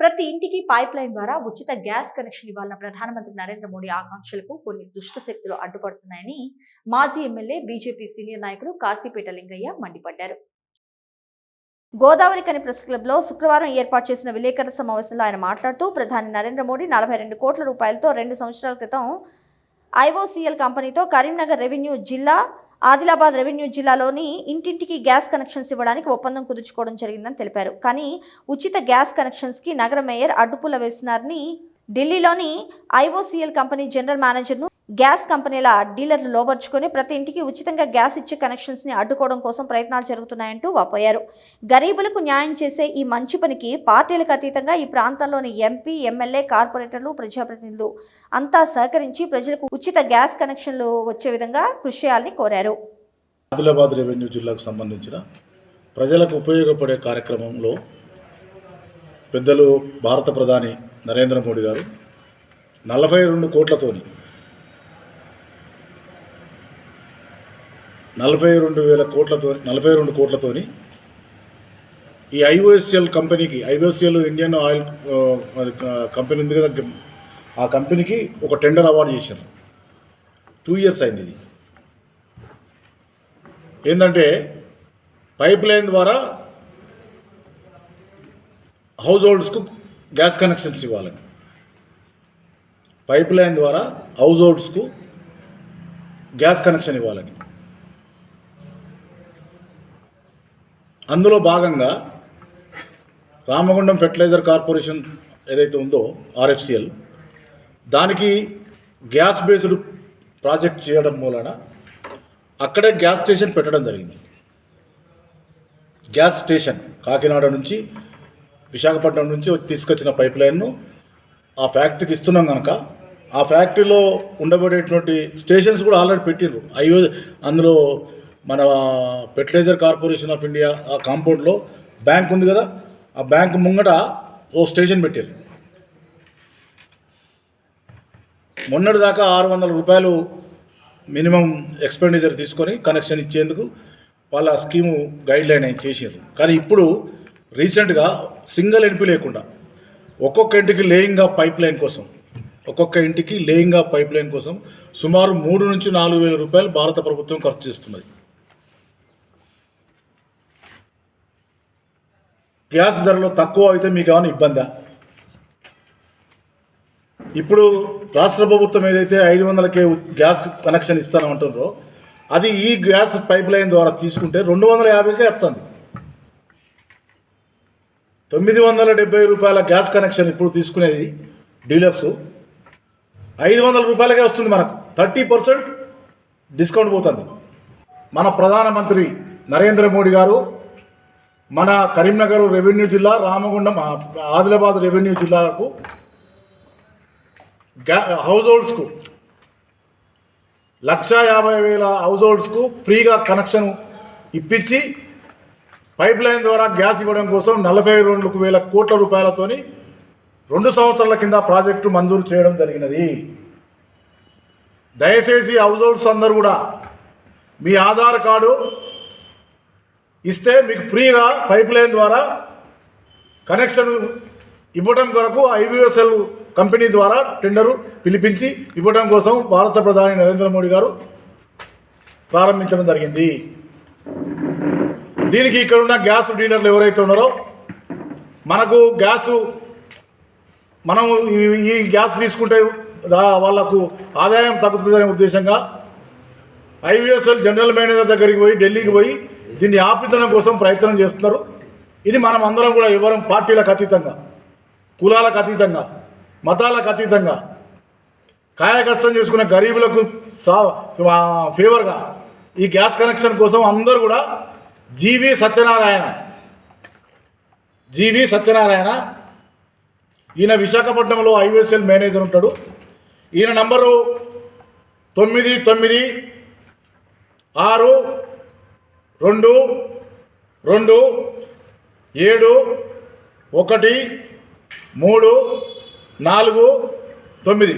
ప్రతి ఇంటికి pipe line ద్వారా ఉచిత గ్యాస్ కనెక్షన్ ఇవ్వాలన్న ప్రధానమంత్రి నరేంద్ర మోడీ ఆకాంక్షలకు కొన్ని దుష్ట శక్తులు అడ్డుపడుతున్నాయని మాజీ ఎమ్మెల్యే బీజేపీ సీనియర్ నాయకులు కాశీపేట లింగయ్య మండిపడ్డారు. గోదావరి కని ప్రెస్ క్లబ్లో శుక్రవారం ఏర్పాటు చేసిన విలేకరుల సమావేశంలో ఆయన మాట్లాడుతూ ప్రధాని నరేంద్ర మోడీ నలభై రెండు కోట్ల రూపాయలతో రెండు సంవత్సరాల క్రితం ఐఓసీఎల్ కంపెనీతో కరీంనగర్ రెవెన్యూ జిల్లా ఆదిలాబాద్ రెవెన్యూ జిల్లాలోని ఇంటింటికి గ్యాస్ కనెక్షన్స్ ఇవ్వడానికి ఒప్పందం కుదుర్చుకోవడం జరిగిందని తెలిపారు. కానీ ఉచిత గ్యాస్ కనెక్షన్స్కి నగర మేయర్ అడ్డుపుల వేసినారని ఢిల్లీలోని ఐఓసీఎల్ కంపెనీ జనరల్ మేనేజర్ను గ్యాస్ కంపెనీల డీలర్లు లోబర్చుకొని ప్రతి ఇంటికి ఉచితంగా గ్యాస్ ఇచ్చే కనెక్షన్స్ని అడ్డుకోవడం కోసం ప్రయత్నాలు జరుగుతున్నాయంటూ వాపోయారు. గరీబులకు న్యాయం చేసే ఈ మంచి పనికి పార్టీలకు అతీతంగా ఈ ప్రాంతంలోని ఎంపీ ఎమ్మెల్యే కార్పొరేటర్లు ప్రజాప్రతినిధులు అంతా సహకరించి ప్రజలకు ఉచిత గ్యాస్ కనెక్షన్లు వచ్చే విధంగా కృషి చేయాలని కోరారు. ఆదిలాబాద్ రెవెన్యూ జిల్లాకు సంబంధించిన ప్రజలకు ఉపయోగపడే కార్యక్రమంలో పెద్దలు భారత ప్రధాని నరేంద్ర మోడీ గారు నలభై రెండు కోట్లతోని నలభై రెండు వేల కోట్లతో నలభై రెండు కోట్లతోని ఈ ఐఓఎస్ఎల్ కంపెనీకి ఐఓఎస్ఎల్ ఇండియన్ ఆయిల్ కంపెనీ ఉంది కదా ఆ కంపెనీకి ఒక టెండర్ అవార్డు చేశారు. టూ ఇయర్స్ అయింది ఇది. ఏంటంటే పైప్ లైన్ ద్వారా హౌస్ హోల్డ్స్కు గ్యాస్ కనెక్షన్స్ ఇవ్వాలని పైప్ లైన్ ద్వారా హౌస్ హోల్డ్స్కు గ్యాస్ కనెక్షన్ ఇవ్వాలని అందులో భాగంగా రామగుండం ఫెర్టిలైజర్ కార్పొరేషన్ ఏదైతే ఉందో ఆర్ఎఫ్సిఎల్ దానికి గ్యాస్ బేస్డ్ ప్రాజెక్ట్ చేయడం మూలన అక్కడే గ్యాస్ స్టేషన్ పెట్టడం జరిగింది. గ్యాస్ స్టేషన్ కాకినాడ నుంచి విశాఖపట్నం నుంచి తీసుకొచ్చిన పైప్ లైన్ను ఆ ఫ్యాక్టరీకి ఇస్తున్నాం కనుక ఆ ఫ్యాక్టరీలో ఉండబడేటువంటి స్టేషన్స్ కూడా ఆల్రెడీ పెట్టిండ్రు అయ్యో అందులో మన ఫెర్టిలైజర్ కార్పొరేషన్ ఆఫ్ ఇండియా ఆ కాంపౌండ్లో బ్యాంక్ ఉంది కదా ఆ బ్యాంక్ ముంగట ఓ స్టేషన్ పెట్టారు. మొన్నటి దాకా ఆరు వందల రూపాయలు మినిమం ఎక్స్పెండిచర్ తీసుకొని కనెక్షన్ ఇచ్చేందుకు వాళ్ళ స్కీము గైడ్లైన్ అయి చేసారు కానీ ఇప్పుడు రీసెంట్గా సింగిల్ ఎన్పి లేకుండా ఒక్కొక్క ఇంటికి లేయింగ్ ఆఫ్ పైప్ లైన్ కోసం ఒక్కొక్క ఇంటికి లేయింగ్ ఆఫ్ పైప్ లైన్ కోసం సుమారు మూడు నుంచి నాలుగు వేల రూపాయలు భారత ప్రభుత్వం ఖర్చు చేస్తున్నది. గ్యాస్ ధరలో తక్కువ అయితే మీకు ఏమైనా ఇబ్బందా? ఇప్పుడు రాష్ట్ర ప్రభుత్వం ఏదైతే ఐదు వందలకే గ్యాస్ కనెక్షన్ ఇస్తానంటుందో అది ఈ గ్యాస్ పైప్ లైన్ ద్వారా తీసుకుంటే రెండు వందల యాభైకే వస్తుంది. తొమ్మిది వందల డెబ్బై రూపాయల గ్యాస్ కనెక్షన్ ఇప్పుడు తీసుకునేది డీలర్స్. ఐదు వందల రూపాయలకే వస్తుంది మనకు. థర్టీ పర్సెంట్ డిస్కౌంట్ పోతుంది. మన ప్రధానమంత్రి నరేంద్ర మోడీ గారు మన కరీంనగర్ రెవెన్యూ జిల్లా రామగుండం ఆదిలాబాద్ రెవెన్యూ జిల్లాకు గ్యా హౌస్ హోల్డ్స్కు లక్ష యాభై వేల హౌస్ హోల్డ్స్కు ఫ్రీగా కనెక్షన్ ఇప్పించి పైప్ లైన్ ద్వారా గ్యాస్ ఇవ్వడం కోసం నలభై రెండు వేల కోట్ల రూపాయలతోని రెండు సంవత్సరాల కింద ప్రాజెక్టు మంజూరు చేయడం జరిగినది. దయచేసి హౌస్ హోల్డ్స్ అందరూ కూడా మీ ఆధార్ కార్డు ఇస్తే మీకు ఫ్రీగా పైప్ లైన్ ద్వారా కనెక్షన్ ఇవ్వడం కొరకు ఐవిఎస్ఎల్ కంపెనీ ద్వారా టెండరు పిలిపించి ఇవ్వడం కోసం భారత ప్రధాని నరేంద్ర మోడీ గారు ప్రారంభించడం జరిగింది. దీనికి ఇక్కడ ఉన్న గ్యాస్ డీలర్లు ఎవరైతే ఉన్నారో మనకు గ్యాసు మనము ఈ- ఈ గ్యాస్ తీసుకుంటే దా- వాళ్ళకు ఆదాయం తగ్గుతుందనే ఉద్దేశంగా ఐవిఎస్ఎల్ జనరల్ మేనేజర్ దగ్గరికి పోయి ఢిల్లీకి పోయి దీన్ని ఆపితనం కోసం ప్రయత్నం చేస్తున్నారు. ఇది మనం అందరం కూడా ఎవరం పార్టీలకు అతీతంగా కులాలకు అతీతంగా మతాలకు అతీతంగా కాయ కష్టం చేసుకునే గరీబులకు సా ఫేవర్గా ఈ గ్యాస్ కనెక్షన్ కోసం అందరూ కూడా జీవి సత్యనారాయణ జీవి సత్యనారాయణ ఈయన విశాఖపట్నంలో ఐవిఎస్ఎల్ మేనేజర్ ఉంటాడు. ఈయన నంబరు తొమ్మిది తొమ్మిది ఆరు రెండు రెండు ఏడు ఒకటి మూడు నాలుగు తొమ్మిది.